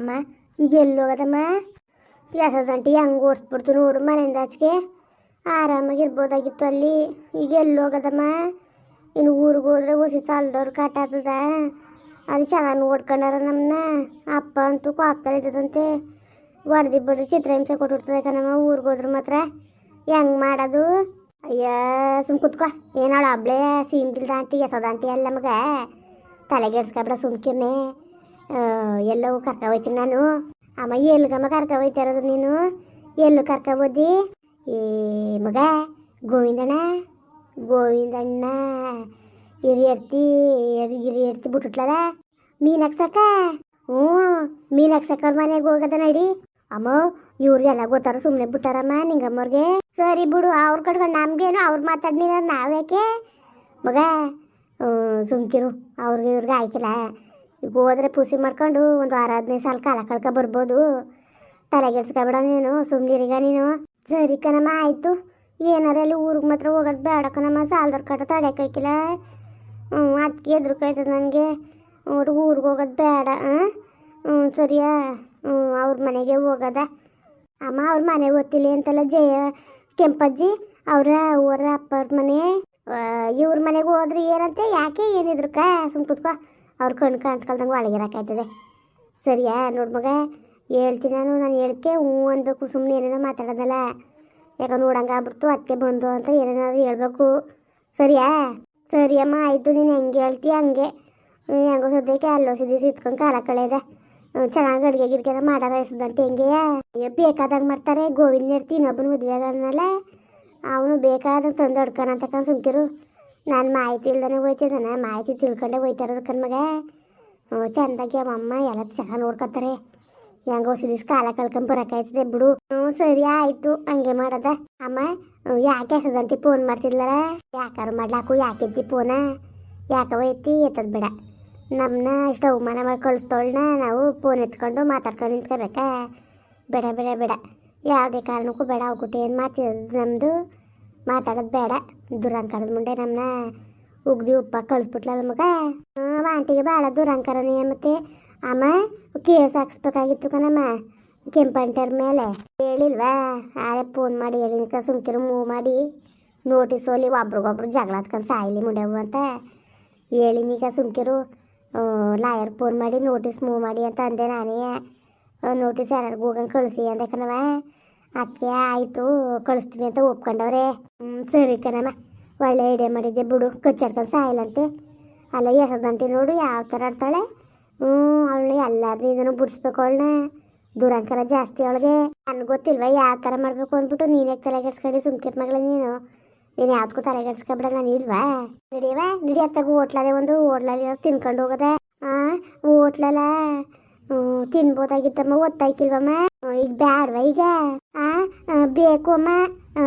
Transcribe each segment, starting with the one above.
ಅಮ್ಮ? ಈಗ ಎಲ್ಲೋಗದಮ್ಮ ದಂಟಿ ಹೆಂಗೆ ಓಡಿಸ್ಬಿಡ್ತು ನೋಡು ಮನೆಯಿಂದ ಆಚೆಗೆ. ಆರಾಮಾಗಿರ್ಬೋದಾಗಿತ್ತು ಅಲ್ಲಿ. ಈಗ ಎಲ್ಲಿ ಹೋಗೋದಮ್ಮ? ಇನ್ನು ಊರಿಗೆ ಹೋದ್ರೆ ಹೊಸಿ ಸಾಲದವ್ರು ಕಾಟ ಆಗ್ತದ ಅಲ್ಲಿ ಚೆನ್ನಾಗಿ ಓಡ್ಕೊಂಡಾರ ನಮ್ಮನ್ನ. ಅಪ್ಪ ಅಂತೂ ಕಾಪ್ತಾರೆ ಇದ್ದದಂತೆ. ಬಿಡ್ರಿ ಚಿತ್ರಹಿಂಸೆ ಕೊಟ್ಟಿರ್ತದೆ ಕಣಮ್ಮ, ಊರಿಗೆ ಹೋದ್ರೆ ಮಾತ್ರ. ಹೆಂಗೆ ಮಾಡೋದು? ಅಯ್ಯ, ಸುಮ್ ಕುತ್ಕೋ. ಏನಾಳು ಹಬ್ಳೆ ಸೀಮ್ಗಿಲ್ದ ಆಂಟಿ ಎಸೋದ ಆಂಟಿ ಅಲ್ಲ ನಮಗೆ ತಲೆಗೆಡ್ಸ್ಕೊಬಿಡ ಸುಮ್ಕಿರ್ನೆ. ಎಲ್ಲವೂ ಕರ್ಕ ಹೋಯ್ತೀನಿ ನಾನು. ಅಮ್ಮ ಗಮ ಕರ್ಕ ಹೋಯ್ತಾ ನೀನು? ಎಲ್ಲೂ ಕರ್ಕ ಹೋದಿ? ಏ, ಮಗ, ಗೋವಿಂದಣ್ಣ ಗೋವಿಂದಣ್ಣ. ಹಿರಿಯರ್ತಿ ಹಿರಿಯರ್ತಿ ಬಿಟ್ಬಿಟ್ಲಲ್ಲ ಮೀನು ಹಾಕ್ಸಕ್ಕ ಹ್ಞೂ ಮೀನು ಹಾಕ್ಸಕ್ಕ ಮನೆಗೆ ಹೋಗದ ನಡಿ. ಅಮ್ಮ ಇವ್ರಿಗೆಲ್ಲ ಗೊತ್ತಾರ ಸುಮ್ಮನೆ ಬಿಟ್ಟಾರಮ್ಮ ನಿಂಗಮ್ಮವ್ರಿಗೆ ಸರಿ ಬಿಡು, ಅವ್ರ ಕಟ್ಕೊಂಡು ನಮ್ಗೇನು, ಅವ್ರು ಮಾತಾಡ್ಲಿಲ್ಲ ನಾವ್ಯಾಕೆ? ಮಗ ಸುಮ್ಕಿರು, ಅವ್ರಿಗೆ ಇವ್ರಿಗೆ ಆಯ್ಕಿಲ್ಲ ಈಗ ಹೋದ್ರೆ ಪೂಸಿ ಮಾಡ್ಕೊಂಡು ಒಂದು ವಾರ ಹದಿನೈದು ಸಾಲ ಕಾಲ ಕಳ್ಕ ಬರ್ಬೋದು. ತಲೆಗೆಡ್ಸ್ಕೊಬೇಡ ನೀನು ಸುಮ್ಮನಿರಿಗ ನೀನು. ಸರಿ ಕಣಮ್ಮ, ಆಯಿತು. ಏನಾರ ಅಲ್ಲಿ ಊರಿಗೆ ಮಾತ್ರ ಹೋಗೋದು ಬೇಡ ಕಣಮ್ಮ ಸಾಲದವ್ರ ಕಟ್ಟ ತಡೆಯಕ್ಕಾಯ್ಕಿಲ್ಲ ಹ್ಞೂ ಅದಕ್ಕೆ ಎದ್ರುಕಾಯ್ತದ ನನಗೆ ಒಟ್ಟು ಊರಿಗೆ ಹೋಗೋದು ಬೇಡ ಹ್ಞೂ ಸರಿಯಾ? ಹ್ಞೂ ಅವ್ರ ಮನೆಗೆ ಹೋಗೋದ. ಅಮ್ಮ, ಅವ್ರ ಮನೆ ಓದ್ತಿಲ್ಲ ಅಂತಲ್ಲ ಜಯ ಕೆಂಪಜ್ಜಿ? ಅವರ ಊರ ಅಪ್ಪವ್ರ ಮನೆ. ಇವ್ರ ಮನೆಗೆ ಹೋದ್ರೆ ಏನಂತೆ? ಯಾಕೆ ಏನಿದ್ರಕ್ಕ ಸುಮ್ ಕುತ್ಕೋ. ಅವ್ರ ಕಣ್ಣು ಕಾಣಿಸ್ಕೊಳ್ದಂಗೆ ಒಳಗಿರಕ್ಕಾಯ್ತದೆ ಸರಿಯಾ, ನೋಡು ಮಗ, ಹೇಳ್ತೀನಿ ನಾನು ನಾನು ಹೇಳ್ಕೆ ಹ್ಞೂ ಅನ್ಬೇಕು ಸುಮ್ಮನೆ ಏನೇನೋ ಮಾತಾಡೋದಲ್ಲ. ಯಾಕೆ ನೋಡಂಗೆ ಆಗ್ಬಿಡ್ತು, ಅದಕ್ಕೆ ಬಂದು ಅಂತ ಏನೇನಾದ್ರು ಹೇಳ್ಬೇಕು. ಸರಿಯಾ? ಸರಿಯಮ್ಮ, ಆಯಿತು, ನೀನು ಹೆಂಗೆ ಹೇಳ್ತೀಯ ಹಂಗೆ. ಹೆಂಗೋ ಸದ್ಯಕ್ಕೆ ಅಲ್ಲೋ ಸಿದ್ದಿ ಇತ್ಕೊಂಡು ಕಾಲ ಕಳೆದ. ಚೆನ್ನಾಗಿ ಅಡುಗೆ ಗಿಡ್ಗೆ ಮಾಡೋದ ಹೆಸದಂತೆ ಹೆಂಗೆ? ಬೇಕಾದಂಗೆ ಮಾಡ್ತಾರೆ, ಗೋವಿಂದ ಇರ್ತಿ, ಇನ್ನೊಬ್ಬನ ಮದುವೆಗಳನ್ನೆಲ್ಲ ಅವನು ಬೇಕಾದಂಗೆ ತಂದು ಅಡ್ಕನ ಅಂತ ಸುಮ್ಕಿರು. ನಾನು ಮಾಹಿತಿ ಇಲ್ದೇ ಹೋಯ್ತಿದ್ದಾನೆ, ಮಾಹಿತಿ ತಿಳ್ಕೊಂಡೆ ಹೋಯ್ತಾರದ ಕಣ್ಮಗ ಚಂದಾಗಿ ಅಮ್ಮ ಎಲ್ಲ ಚೆನ್ನಾಗಿ ನೋಡ್ಕೊತಾರೆ. ಹೆಂಗೋ ಸಿದಿಸ್ ಕಾಲ ಕಳ್ಕೊಂಡ್ ಬರಕಾಯ್ತದೆ ಬಿಡು. ಹ್ಞೂ ಸರಿ ಆಯ್ತು, ಹಂಗೆ ಮಾಡದ. ಅಮ್ಮ ಯಾಕೆ ಹೆಸದಂತಿ ಫೋನ್ ಮಾಡ್ತಿದ್ಲಲ್ಲ ಯಾಕಾರು ಮಾಡ್ಲಾಕು, ಯಾಕೆ ಇದ್ದಿ ಫೋನ ಯಾಕವ ಎತ್ತಿ ಎತ್ತದ ಬಿಡ. ನಮ್ಮನ್ನ ಇಷ್ಟ ಅವಮಾನ ಮಾಡಿ ಕಳಿಸ್ತವಳನ್ನ ನಾವು ಫೋನ್ ಎತ್ಕೊಂಡು ಮಾತಾಡ್ಕೊಂಡು ನಿಂತ್ಕೋಬೇಕಾ? ಬೇಡ ಬೇಡ ಬೇಡ. ಯಾವುದೇ ಕಾರಣಕ್ಕೂ ಬೇಡ ಅವ್ಗುಟ್ಟು ಏನು ಮಾತಿರೋದು ನಮ್ಮದು ಮಾತಾಡೋದು ಬೇಡ. ದುರಂಕಾರದ ಮುಂದೆ ನಮ್ಮನ್ನ ಉಗ್ದಿ ಉಪ್ಪ ಕಳಿಸ್ಬಿಟ್ಲಲ್ಲ ಮಗ. ಹಾಂ ಆಂಟಿಗೆ ಭಾಳ ದುರಂಕಾರನೇ ಮತ್ತೆ. ಅಮ್ಮ, ಕೇಸ್ ಹಾಕ್ಸ್ಬೇಕಾಗಿತ್ತು ಕಣಮ್ಮ. ಕೆಂಪಂಟರ್ ಮೇಲೆ. ಹೇಳಿಲ್ವಾ? ಆಳೆ ಫೋನ್ ಮಾಡಿ ಹೇಳಿನಕ ಸುಮ್ಕಿರು ಮೂವ್ ಮಾಡಿ. ನೋಟಿಸ್ ಹೋಲಿ ಒಬ್ರಿಗೊಬ್ರು ಜಗಳ ಹತ್ಕೊಂಡು ಸಾಯಿಲಿ ಮುಂಡೆವು ಅಂತ ಹೇಳಿನೀಗ ಸುಮ್ಕಿರು. ಲಾಯರ್ ಫೋನ್ ಮಾಡಿ ನೋಟಿಸ್ ಮೂವ್ ಮಾಡಿ ಅಂತ ಅಂದೆ ನಾನೇ. ನೋಟಿಸ್ ಯಾರು ಹೋಗಂಗೆ ಕಳಿಸಿ ಅಂದೆ ಕಣವ ಅದಕ್ಕೆ ಆಯಿತು ಕಳಿಸ್ತೀವಿ ಅಂತ ಒಪ್ಕೊಂಡವ್ರೆ. ಹ್ಞೂ ಸರಿ ಕಣಮ್ಮ. ಒಳ್ಳೆ ಐಡಿಯಾ ಮಾಡಿದ್ದೆ ಬಿಡು. ಕಚ್ಚಾಡ್ಕೊಂಡು ಸಾಯಿಲ್ಲಂತೆ ಅಲ್ಲ ಎಸದಂಟಿ ನೋಡು ಯಾವ ಥರ ಆಡ್ತಾಳೆ. ಹ್ಞೂ ಅವಳು ಎಲ್ಲಾದ್ರೂ ಇದನ್ನು ಬಿಡಿಸ್ಬೇಕು ಅವಳನ್ನ. ದುರಂಕರ ಜಾಸ್ತಿ ಅವಳಿಗೆ. ನನಗೆ ಗೊತ್ತಿಲ್ವ ಯಾವ ಥರ ಮಾಡಬೇಕು ಅಂದ್ಬಿಟ್ಟು ನೀನೇ ತಲೆಗೆಡ್ಸ್ಕೊಂಡು ಸುಮ್ಕಿರ್ ಮಗಳ ನೀನು. ನೀನು ಯಾವ್ದಕ್ಕೂ ತಲೆಗೆಡ್ಸ್ಕೊಬೇಡ ನಾನು ಇಲ್ವಾ? ನಡಿಯವ ನಡಿಯತ್ತಾಗ ಹೋಟ್ಲದೆ ಒಂದು ಹೋಟ್ಲಲ್ಲಿ ತಿನ್ಕೊಂಡು ಹೋಗದೆ. ಹಾಂ ಹೋಟ್ಲಲ್ಲ ತಿನ್ಬೋದಾಗಿತ್ತಮ್ಮ, ಒತ್ತಾಯ್ಕಿಲ್ವಮ್ಮ? ಈಗ ಬ್ಯಾಡ್ವ ಈಗ. ಆ ಬೇಕು ಅಮ್ಮ.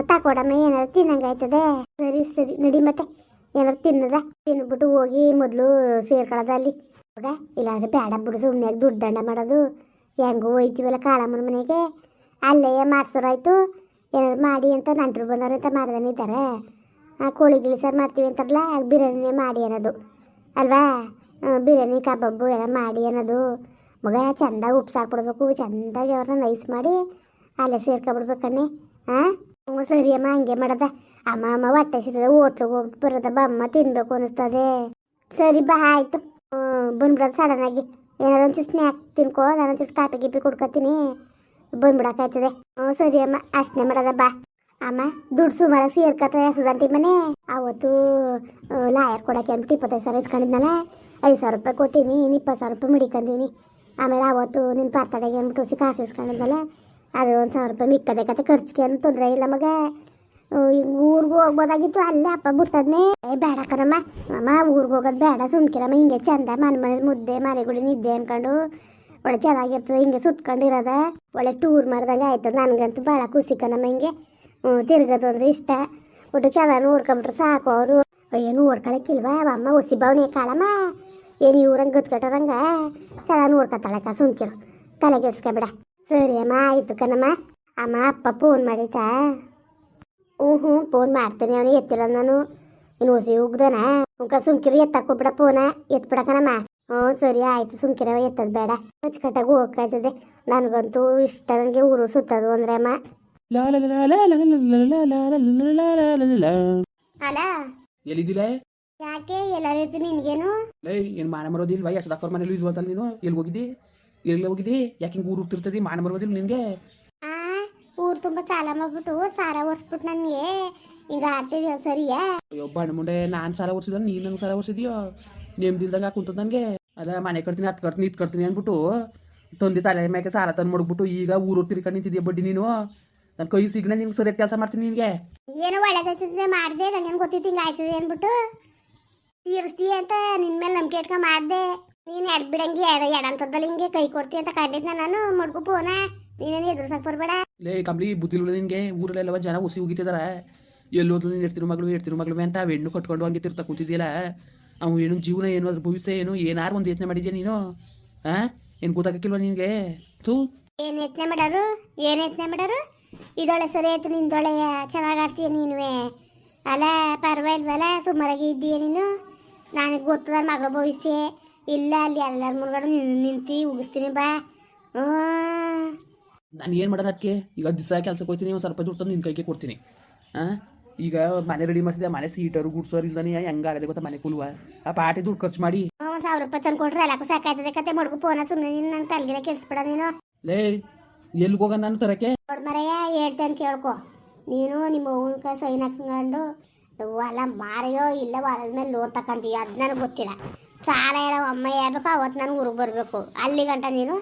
ತಕೊಡಮ್ಮ ಏನಾದ್ರು ತಿನ್ನಂಗಾಯ್ತದೆ ಸರಿ ಸರಿ, ನಡಿ ಮತ್ತೆ. ಏನಾರ ತಿನ್ನದ? ತಿನ್ಬಿಟ್ಟು ಹೋಗಿ ಮೊದಲು ಸೇರ್ಕೊಳ್ಳೋದ ಅಲ್ಲಿ. ಹೋಗ, ಇಲ್ಲಾಂದ್ರೆ ಬೇಡ ಬಿಡು ಸುಮ್ಮನೆ ದುಡ್ಡು ದಂಡ ಮಾಡೋದು? ಹೆಂಗೋ ಹೋಯ್ತೀವಲ್ಲ ಕಾಳಮ್ಮನ ಮನೆಗೆ. ಅಲ್ಲೇ ಮಾಡ್ಸೋರಾಯ್ತು ಏನಾರು ಮಾಡಿ ಅಂತ ನಂಟರು ಬಂದವ್ರು ಅಂತ ಮಾಡ್ದಾನೆ ಇದ್ದಾರೆ. ಆ, ಕೋಳಿ ಗಿಳಿ ಸಾರು ಮಾಡ್ತೀವಿ ಅಂತಾರಲ್ಲ ಬಿರಿಯಾನಿನೇ ಬಿರಿಯಾನಿ ಮಾಡಿ ಅನ್ನೋದು. ಅಲ್ವಾ? ಬಿರಿಯಾನಿ, ಕಬಾಬು ಎಲ್ಲ ಮಾಡಿ ಅನ್ನೋದು. ಮಗ ಚಂದಾಗಿ ಉಪ್ಪು ಸಾಕ್ಬಿಡ್ಬೇಕು ಚಂದಾಗಿ ಅವ್ರನ್ನ ನೈಸ್ ಮಾಡಿ ಅಲ್ಲೇ ಸೇರ್ಕೊಬಿಡ್ಬೇಕಣ್ಣೆ ಹಾಂ ಹ್ಞೂ ಸರಿ ಅಮ್ಮ, ಹಂಗೆ ಮಾಡದ. ಅಮ್ಮ ಅಮ್ಮ ಹೊಟ್ಟೆ ಸಿಗ್ತದೆ ಹೋಟ್ಲಿಗೆ ಹೋಗಿ ಬರೋದ ಅಮ್ಮ ತಿನ್ಬೇಕು ಅನಿಸ್ತದೆ. ಸರಿ, ಬಾ, ಆಯಿತು. ಬಂದ್ಬಿಡೋದು ಸಡನ್ನಾಗಿ ಏನಾದ್ರು ಒಂಚೂರು ಸ್ನ್ಯಾಕ್ ತಿನ್ಕೋ, ನಾನು ಒಂಚೂರು ಕಾಪಿ ಗೀಪಿ ಕುಡ್ಕೊತೀನಿ. ಬಂದ್ಬಿಡಕ್ಕಾಯ್ತದೆ ಹ್ಞೂ ಸರಿ ಅಮ್ಮ, ಅಷ್ಟನ್ನೇ ಮಾಡೋದ, ಬಾ. ಅಮ್ಮ, ದುಡ್ಡು ಸುಮಾರು ಸೇರ್ಕತ್ತದೆ ಎಸದಂಟಿ ಮನೆ. ಅವತ್ತು ಲಾಯರ್ ಕೊಡಕ್ಕೆ ಅಂದ್ಬಿಟ್ಟು ಇಪ್ಪತ್ತೈದು ಸಾವಿರ ಇಸ್ಕೊಂಡಿದ್ನಲ್ಲ. ಐದು ಸಾವಿರ ರೂಪಾಯಿ ಕೊಟ್ಟಿನಿ, ಇನ್ನು ಇಪ್ಪತ್ತು ಸಾವಿರ ರೂಪಾಯಿ ಮಡಿಕೊಂಡಿನಿ ಆಮೇಲೆ ಅವತ್ತು ನಿನ್ನ ಬರ್ತಡೆಗೆ ಅಂದ್ಬಿಟ್ಟು ಹೊಸಿ ಕಾಸು ಇಸ್ಕೊಂಡಿದ್ಮೇಲೆ ಅದು ಒಂದು ಸಾವಿರ ರೂಪಾಯಿ ಮಿಕ್ಕದೆ ಕತೆ ಖರ್ಚಿಗೆ ಏನು ತೊಂದರೆ ಇಲ್ಲ ಮಗ. ಈಗ ಊರಿಗೆ ಹೋಗ್ಬೋದಾಗಿತ್ತು, ಅಲ್ಲೇ ಅಪ್ಪ ಬಿಟ್ಟದ್ನೇ. ಏ, ಬೇಡ ಕಣಮ್ಮ. ಅಮ್ಮ, ಊರಿಗೆ ಹೋಗೋದು ಬೇಡ, ಸುಮ್ಕಿರಮ್ಮ. ಹಿಂಗೆ ಚಂದ ಮನೆ ಮನೆ ಮುದ್ದೆ ಮನೆಗುಡಿ ನಿದ್ದೆ ಅನ್ಕೊಂಡು. ಒಳ್ಳೆ ಚೆನ್ನಾಗಿರ್ತದೆ, ಹಿಂಗೆ ಸುತ್ಕೊಂಡಿರೋದ. ಒಳ್ಳೆ ಟೂರ್ ಮಾಡ್ದಂಗೆ ಆಯ್ತದ ನನಗಂತೂ ಭಾಳ ಖುಷಿ ಕಣಮ್ಮ ಹಿಂಗೆ. ಹ್ಞೂ, ತಿರ್ಗೋದು ಅಂದ್ರೆ ಇಷ್ಟ. ಒಟ್ಟು ಚೆನ್ನಾಗಿ ನೋಡ್ಕೊಂಬಿಟ್ರೆ ಸಾಕು ಅವರು. ಅಯ್ಯೋ, ನೋಡ್ಕೊಳಕ್ಕಿಲ್ವಾ? ಅಮ್ಮ ಒಸಿ ಬಾವನೆ ಕಾಳಮ್ಮ. ಏನು ಇವ್ರಂಗೆ ಗತ್ ಕಟ್ಟೋದಂಗೆ ಚಲ ತಲೆ ಸುಮ್ಕಿರು ಬಿಡ ಸರಿ ಅಮ್ಮ ಆಯ್ತು ಕಣಮ್ಮ ಅಮ್ಮ ಅಪ್ಪ ಫೋನ್ ಮಾಡಿತಾ ಹ್ಞೂ ಹ್ಞೂ ಫೋನ್ ಮಾಡ್ತೀನಿ ಅವನು ಎತ್ತಿಲ್ಲ ನಾನು ಇನ್ನು ಹೊಸಿ ಉಗ್ದನ ಉಂಕ ಸುಮ್ಕಿರು ಎತ್ತಾಕೋಬಿಡ ಫೋನ ಎತ್ಬಿಡ ಕಣಮ್ಮ ಹ್ಞೂ ಸರಿ ಆಯ್ತು ಸುಮ್ಕಿರ ಎತ್ತದ ಬೇಡ ಅಚ್ಚುಕಟ್ಟಾಗಿ ಹೋಗ್ಕಾಯ್ತದೆ ನನಗಂತೂ ಇಷ್ಟ ನನಗೆ ಊರು ಸುತ್ತದು ಅಂದ್ರೆ ಅಮ್ಮ ಅಲ್ಲ ಎಲ್ಲಿದ್ದೀರಾ ಯಾಕೆ ಎಲ್ಲರೂ ಇರ್ತೀನಿ ನಿನ್ಗೇನು? ಲೇ ಏನು ಮಾನ ಮರೋದಿಲ್ವಾ ಸುಧಾಕರ್ ಮನೇಲಿ ಇಲ್ವ ಅಂತಲ್ಲ ನೀನು? ಎಲ್ಲಿ ಹೋಗಿದ್ದಿ? ಎಲ್ಲಿ ಹೋಗಿದ್ದಿ? ಯಾಕೆ ಹಿಂಗೆ ಊರು ಹುಟ್ಟಿರ್ತದಿ ಮಾನ ಮರೋದಿಲ್ಲ ನಿನಗೆ? ಆ ಊರು ತುಂಬ ಸಾಲ ಮಾಡ್ಬಿಟ್ಟು ಸಾಲ ಒರ್ಸ್ಬಿಟ್ಟು ನನಗೆ. ಈಗ ಆಡ್ತಿದ್ಯಲ್ಲ ಸರಿಯಾ ಅಯ್ಯೋ ಬಣ್ಣ ಮುಂಡೆ ನಾನು ಸಾಲ ಓಡಿಸಿದ ನೀನು ನಂಗೆ ಸಾಲ ಓಡಿಸಿದ್ಯೋ ನೇಮ್ದಿಲ್ದಂಗೆ ಕುಂತದ ನನಗೆ. ಅದ ಮನೆ ಕಟ್ತೀನಿ ಹತ್ತು ಕಟ್ತೀನಿ ಇದು ಕಟ್ತೀನಿ ಅನ್ಬಿಟ್ಟು ತಂದೆ ತಲೆ ಮ್ಯಾಕೆ ಸಾಲ ತಂದು ಮಾಡ್ಬಿಟ್ಟು ಈಗ ಊರು ತಿರ್ಕೊಂಡು ನಿಂತಿದ್ಯ ಬಡ್ಡಿ ನೀನು? ನನ್ನ ಕೈ ಸಿಗ್ನ ನಿನ್ಗೆ ಸರಿಯಾಗಿ ಕೆಲಸ ಮಾಡ್ತೀನಿ ನಿನಗೆ. ಏನೋ ಒಳ್ಳೆ ಮಾಡಿದೆ ನನ್ಗೆ ಗೊತ್ತಿತ್ತು ಹಿಂಗೆ ಆಯ್ತದೆ ಅಂದ್ಬಿಟ್ಟು ತೀರಿಸ್ತಿ ಅಂತ ನಿನ್ನ ಮೇಲೆ ನಂಬಿಕೆ ಇಟ್ಕೊ ಮಾಡ್ದೆ. ನೀನು ಎಡ್ ಬಿಡಂಗಿ ಎಡ ಎಡಂತದ್ದಲ್ಲಿ ಹಿಂಗೆ ಕೈ ಕೊಡ್ತಿ ಅಂತ ಕಂಡಿದ್ನ ನಾನು. ಮಡ್ಕು ಪೋನ. ನೀನೇನು ಎದುರ್ಸಕ್ ಬರ್ಬೇಡ. ಲೇ ಕಂಬ್ಲಿ ಬುದ್ಧಿಲ್ಲ ನಿನಗೆ? ಊರಲ್ಲೆಲ್ಲ ಜನ ಉಸಿ ಹೋಗಿತಿದಾರ ಎಲ್ಲೋದ್ರು ನೀನು ಎಡ್ತಿರು ಮಗಳು ಎಡ್ತಿರು ಮಗಳು ಅಂತ ಹೆಣ್ಣು ಕಟ್ಕೊಂಡು ಹಂಗೆ ತಿರ್ತಾ ಕೂತಿದ್ಯಲ್ಲ. ಅವ್ನು ಏನು ಜೀವನ ಏನು ಅದ್ರ ಭವಿಷ್ಯ ಏನು ಏನಾರು ಒಂದು ಯೋಚನೆ ಮಾಡಿದ್ಯಾ ನೀನು? ಹಾ ಏನು ಗೊತ್ತಾಗಕ್ಕಿಲ್ವ ನಿನಗೆ? ತೂ ಏನು ಯತ್ನೆ ಮಾಡೋರು? ಏನು ಯತ್ನೆ ಮಾಡೋರು? ಇದೊಳೆ ಸರಿ ಆಯ್ತು ನಿಂದೊಳೆ ಚೆನ್ನಾಗಿ ಆಡ್ತೀಯ ನೀನುವೆ. ಅಲ್ಲ ಪರವಾಗಿಲ್ವಲ್ಲ ಸುಮಾರಾಗಿ ಇದ್ದೀಯ ನೀನು? ನನಗೆ ಗೊತ್ತದ ಮಗಳ ಭವಿಷ್ಯ. ಇಲ್ಲ ಅಲ್ಲಿ ಎಲ್ಲರ ಮುಂದ್ಗಡೆ ನಿಂತು ಉಗಿಸ್ತೀನಿ ಬಾ. ನಾನು ಏನು ಮಾಡೋದು ಅದಕ್ಕೆ ಈಗ ದಿವಸ ಕೆಲಸಕ್ಕೆ ಹೋಗ್ತೀನಿ ಒಂದು ಸ್ವಲ್ಪ ದುಡ್ಡು ನಿನ್ನ ಕೈಗೆ ಕೊಡ್ತೀನಿ. ಹಾಂ ಈಗ ಮನೆ ರೆಡಿ ಮಾಡಿಸಿದೆ ಮನೆ ಸೀಟರು ಗುಡ್ಸೋರು ಇಲ್ದಾನೆ ಹೆಂಗಾಗದೆ ಗೊತ್ತಾ ಮನೆ ಕುಲ್ವ? ಆ ಪಾಟಿ ದುಡ್ಡು ಖರ್ಚು ಮಾಡಿ. ಒಂದು ಸಾವಿರ ರೂಪಾಯಿ ತಂದು ಕೊಟ್ರೆ ಎಲ್ಲಕ್ಕೂ ಸಾಕಾಯ್ತದೆ. ಕತೆ ಮಡ್ಕು ಫೋನ ಸುಮ್ಮನೆ ನಿನ್ನ ನನ್ನ ತಲೆಗಿನ ಕೆಡಿಸ್ಬೇಡ ನೀನು. ಲೇ ಎಲ್ಲಿಗೆ ಹೋಗೋಣ ನಾನು ತರಕ್ಕೆ? ಮರೆಯ ಹೇಳ್ತೇನೆ ಕೇಳ್ಕೊ. ನೀನು ನಿಮ್ಮ ಅವ್ವನ ಕೈ ಸೈನ್ ಹಾಕ್ಸ್ಕೊಂಡು ಹೊಲ ಮಾರಿಯೋ ಇಲ್ಲ ಹೊಲದ ಮೇಲೆ ಲೋನ್ ಅದು ನನಗೆ ಗೊತ್ತಿಲ್ಲ. ಸಾಲ ಎಲ್ಲ ಅಮ್ಮ ಹೇಳ್ಬೇಕು ಅವತ್ತು ನನಗೆ ಹುರುಗ್ ಬರಬೇಕು. ಅಲ್ಲಿ ಗಂಟ ನೀನು,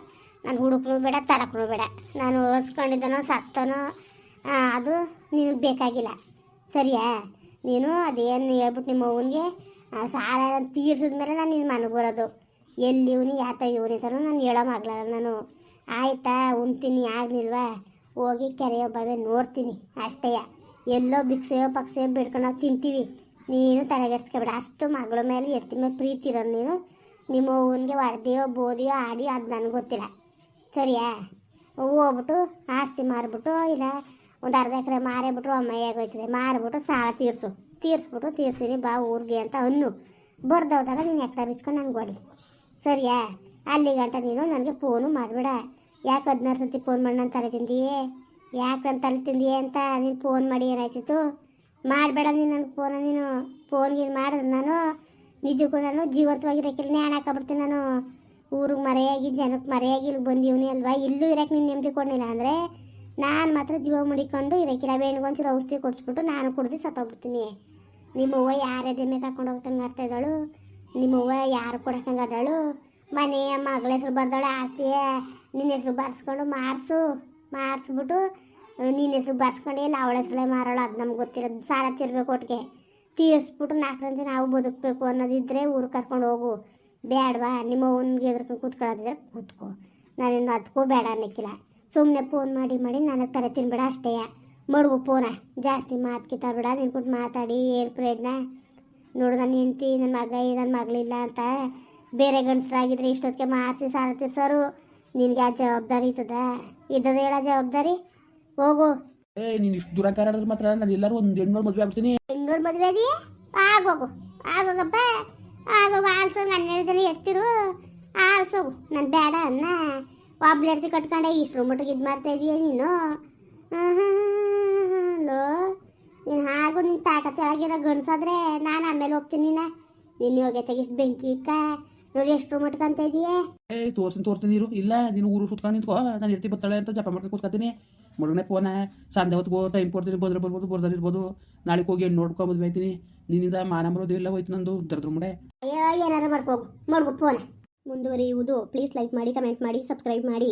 ನಾನು ಹುಡುಕ್ನು ಬೇಡ, ತಡಕ್ನು ಬೇಡ. ನಾನು ಓಸ್ಕೊಂಡಿದ್ದನೋ ಸತ್ತನೋ ಅದು ನಿನಗೆ ಬೇಕಾಗಿಲ್ಲ. ಸರಿಯಾ? ನೀನು ಅದೇನು ಹೇಳ್ಬಿಟ್ಟು ನಿಮ್ಮ ಅವ್ವನಿಗೆ ಸಾಲ ತೀರ್ಸಿದ ಮೇಲೆ ನಾನು ನಿನ್ನ ಮನೆಗೆ ಬರೋದು. ಎಲ್ಲಿ ಇವನಿ ಯಾತ ಇವನಿ ತನೋ ನಾನು ಹೇಳೋ ನಾನು. ಆಯ್ತಾ, ಉಣ್ತೀನಿ ಆಗ್ನಿಲ್ವಾ ಹೋಗಿ ಕೆರೆಯೋ ಬಾವೆ ನೋಡ್ತೀನಿ, ಅಷ್ಟೇಯ. ಎಲ್ಲೋ ಭಿಕ್ಷೆಯೋ ಪಕ್ಷೆಯೋ ಬಿಡ್ಕೊಂಡು ತಿಂತೀವಿ. ನೀನು ತಲೆಗೆಡ್ಸ್ಕೊಬೇಡ. ಅಷ್ಟು ಮಗಳ ಮೇಲೆ ಎಡ್ತಿ ಮೇಲೆ ಪ್ರೀತಿ ಇರೋ ನೀನು. ನಿಮ್ಮ ಅವ್ವನಿಗೆ ಹೊಡೆದಿಯೋ ಬೋದಿಯೋ ಆಡಿ ಅದು ನನಗೆ ಗೊತ್ತಿಲ್ಲ. ಸರಿಯಾ? ಹೋಗ್ಬಿಟ್ಟು ಆಸ್ತಿ ಮಾರಿಬಿಟ್ಟು ಇಲ್ಲ, ಒಂದು ಅರ್ಧ ಎಕರೆ ಮಾರೇಬಿಟ್ರು ಅಮ್ಮಯ್ಯ ಮಾರಿಬಿಟ್ಟು ಸಾಲ ತೀರ್ಸು. ತೀರಿಸ್ಬಿಟ್ಟು ತೀರ್ಸಿನಿ ಬಾ ಊರಿಗೆ ಅಂತ ಅನ್ನು. ಬರ್ದೋದಾಗ ನೀನು ಎಕರೆ ಬಿಚ್ಕೊಂಡು ನನಗೆ ಕೊಡಿ ಸರಿಯಾ? ಅಲ್ಲಿ ಗಂಟ ನೀನು ನನಗೆ ಫೋನು ಮಾಡಬೇಡ. ಯಾಕೆ ಹದಿನಾರು ಸತಿ ಫೋನ್ ಮಾಡಿ ನಾನು ತಲೆ ತಿಂದಿಯೇ ಯಾಕೆ ನಾನು ತಲೆ ತಿಂದಿಯೇ ಅಂತ ನೀನು ಫೋನ್ ಮಾಡಿ ಏನಾಯ್ತಿತ್ತು? ಮಾಡಬೇಡ ನೀನು ನನಗೆ ಫೋನ ನೀನು ಫೋನ್ಗೆ ಮಾಡಿದ್ರೆ ನಾನು ನಿಜಕ್ಕೂ ನಾನು ಜೀವಂತವಾಗಿರೋಕ್ಕಿಲ್ಲ ನ್ಯಾಣ ಹಾಕೊಬಿಡ್ತೀನಿ ನಾನು. ಊರಿಗೆ ಮರೆಯಾಗಿ ಜನಕ್ಕೆ ಮರೆಯಾಗಿ ಇಲ್ಲಿ ಬಂದಿವ್ನಿ ಅಲ್ವಾ? ಇಲ್ಲೂ ಇರೋಕ್ಕೆ ನೀನು ನೆಮ್ಮದಿ ಕೊಡಲಿಲ್ಲ ಅಂದರೆ ನಾನು ಮಾತ್ರ ಜೀವ ಮುಡಿಕೊಂಡು ಇರೋಕ್ಕಿಲ್ಲ ಬೇಣಿಗೊಂಚೂರು ಔಷಧಿ ಕೊಡಿಸ್ಬಿಟ್ಟು ನಾನು ಕುಡ್ದು ಸತ್ತೋಗ್ಬಿಡ್ತೀನಿ. ನಿಮ್ಮ ಅವ್ವ ಯಾರೇ ದಿನ ಕರ್ಕೊಂಡು ಹೋಗ್ತಂಗೆ ಆಡ್ತಾ ಇದ್ದಾಳು? ನಿಮ್ಮ ಅವ್ವ ಯಾರು ಕೊಡಕ್ಕಂಗೆ ಆಡಾಳು ಮನೆಯ ಮಗಳ ಹೆಸರು ಬರ್ದಾಳೆ, ಆಸ್ತಿಯೇ ನಿನ್ನ ಹೆಸರು ಬಾರಿಸ್ಕೊಂಡು ಮಾರಿಸು. ಮಾರಿಸ್ಬಿಟ್ಟು ನೀನು ಹೆಸರು ಬರ್ಸ್ಕೊಂಡು, ಇಲ್ಲ ಅವಳ ಹೆಸ್ರಲ್ಲೇ ಮಾರೋಳು, ಅದು ನಮ್ಗೆ ಗೊತ್ತಿರೋದು ಸಾಲ ತಿರ್ಬೇಕು ಒಟ್ಟಿಗೆ ತೀರಿಸ್ಬಿಟ್ಟು ನಾಲ್ಕರಂತೆ ನಾವು ಬದುಕಬೇಕು ಅನ್ನೋದಿದ್ರೆ ಊರು ಕರ್ಕೊಂಡು ಹೋಗು. ಬೇಡವಾ ನಿಮ್ಮ ಅವ್ನಿಗೆ ಎದ್ರಕೊಂಡು ಕೂತ್ಕೊಳ್ಳೋದಿದ್ರೆ ಕೂತ್ಕೋ. ನಾನೇನು ಅದಕ್ಕೂ ಬೇಡ ಅನ್ನಕ್ಕಿಲ್ಲ. ಸುಮ್ಮನೆ ಫೋನ್ ಮಾಡಿ ಮಾಡಿ ನನಗೆ ತಲೆ ತಿನ್ಬೇಡ ಅಷ್ಟೇ. ಮಡುಗು ಫೋನ ಜಾಸ್ತಿ ಮಾತು ಕಿತ್ತಾಬೇಡ ನಿನ್ಕೊಟ್ಟು ಮಾತಾಡಿ, ಏನು ಪ್ರಯತ್ನ ನೋಡು ನನ್ನ ಹೆಂಡ್ತಿ ನನ್ನ ಮಗ ನನ್ನ ಮಗಳಿಲ್ಲ ಅಂತ ಬೇರೆ ಗಂಡಸ್ರಾಗಿದ್ರೆ ಇಷ್ಟೊತ್ತಿಗೆ ಮಾರಿಸಿ ಸಾಲ ತೀರ್ಸೋರು. ನಿನಗೆ ಆ ಜವಾಬ್ದಾರಿ ಇರ್ತದ? ಇದ್ದದ ಹೇಳ ಜವಾಬ್ದಾರಿ. ಹೋಗು. ಏ ನೀನು ಇಷ್ಟು ದೂರ ಕಾರಾಡಿದ್ರೆ ಮಾತ್ರ ನಾನು ಎಲ್ಲರೂ ಒಂದು ಹೆಣ್ಣು ಮದುವೆ ಆಗ್ತೀನಿ ಹೆಣ್ಣೋಡ್ ಮದುವೆ ಅದಿ ಆಗೋಗು ಆಗೋಗಪ್ಪ ಆಗೋಗು ಆಳ್ಸೋಂಗೆ ಹನ್ನೆರಡು ಜನ ಎಡ್ತಿರು ಆಳ್ಸೋಗು. ನಾನು ಬೇಡ ಅನ್ನ. ಒಬ್ಳೆಡ್ತಿ ಕಟ್ಕೊಂಡೆ. ಇಷ್ಟು ಮಟ್ಟಿಗೆ ಇದು ಮಾಡ್ತಾ ಇದೀಯ ನೀನು? ಲೋ ನೀನು ಹಾಗೂ ನಿನ್ನ ತಾಟ ತೆಳಗಿರೋ ಗಣಸಾದ್ರೆ ನಾನು ಆಮೇಲೆ ಹೋಗ್ತೀನಿ ನಿನ್ನ ನೀನು ಹೋಗಿ ತೆಗಿಸ್ ಬೆಂಕಿ ಇಕ್ಕ. ನೋಡಿ ಎಷ್ಟು ಮಟ್ಕಂತ ಇದೆಯೇ? ಏ ತೋರ್ಸಿನ ತೋರ್ತೀನಿ ನೀರು ಇಲ್ಲ ನೀನು ಊರು ಸುತ್ಕೊಂಡು ನಿಂತ್ಕೋ. ನಾನು ಇರ್ತಿ ಬರ್ತಾಳೆ ಅಂತ ಜಪ ಮಾಡ್ಕೊಂಡು ಕೂತ್ಕೊತೀನಿ ಮಗನೇ ಫೋನ ಸಂಜೆ ಹೊತ್ತಿಗೆ ಟೈಮ್ ಕೊಡ್ತೀನಿ. ಬಂದ್ರೆ ಬರ್ಬೋದು ಬರ್ದಾರ ಇರ್ಬೋದು. ನಾಳೆ ಹೋಗಿ ಹೆಣ್ಣು ನೋಡ್ಕೊ ಮದುವೆ ಆಯ್ತೀನಿ. ನಿನ್ನಿಂದ ಮಾನ ಬರೋದು ಹೋಯ್ತು ನಂದು. ದರ್ದ್ರ ಮುಡೆ ಅಯ್ಯೋ ಏನಾರು ಮಾಡ್ಕೋಗು ಮಾಡ್ಕೊ ಫೋನ್ ಮುಂದುವರಿಯುವುದು. ಪ್ಲೀಸ್ ಲೈಕ್ ಮಾಡಿ ಕಮೆಂಟ್ ಮಾಡಿ ಸಬ್ಸ್ಕ್ರೈಬ್ ಮಾಡಿ.